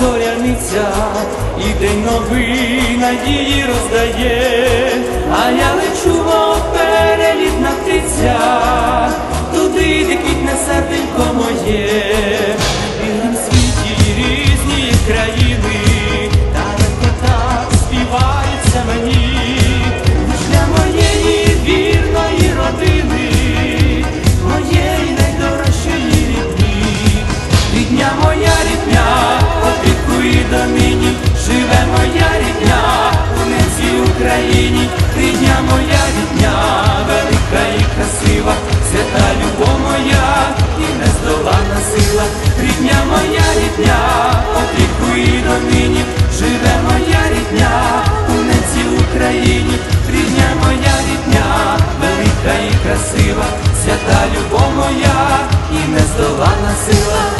зоряниця, і день новий надії роздає. живе моя рідня, у нецій Україні, рідня моя рідня, велика і красива, свята любов моя, і нездолана сила, рідня моя рідня, опіку опікує домині, живе моя рідня, у нецій Україні, рідня моя рідня, велика і красива, свята любов моя, і нездолана сила.